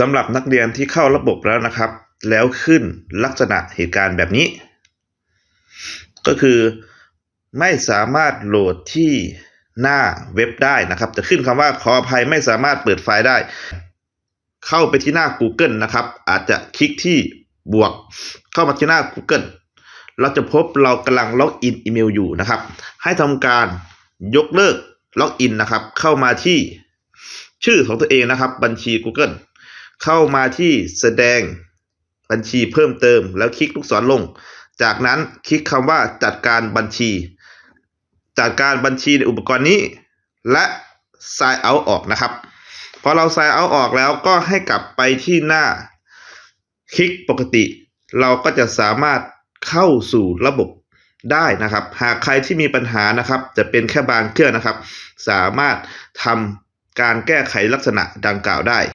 สำหรับนักเรียนที่เข้าระบบแล้วนะครับ แล้วขึ้นลักษณะเหตุการณ์แบบนี้ ก็คือไม่สามารถโหลดที่หน้าเว็บได้นะครับ จะขึ้นคำว่าขออภัยไม่สามารถเปิดไฟล์ได้ เข้าไปที่หน้า Google นะครับ อาจจะคลิกที่บวกเข้ามาที่หน้า Google เราจะพบเรากำลังล็อกอินอีเมลอยู่นะครับ ให้ทำการยกเลิกล็อกอินนะครับ เข้ามาที่ชื่อของตัวเองนะครับ บัญชี Google เข้ามาที่แสดงบัญชีเพิ่มเติม แล้วคลิกลูกศรลง จากนั้นคลิกคำว่าจัดการบัญชี จัดการบัญชีในอุปกรณ์นี้ และ sign out ออกนะครับพอเรา sign out ออกแล้วก็ให้กลับไปที่หน้า คลิกปกติ เราก็จะสามารถเข้าสู่ระบบได้นะครับ หากใครที่มีปัญหานะครับ จะเป็นแค่บางเครื่องนะครับ สามารถทำการแก้ไขลักษณะดังกล่าวได้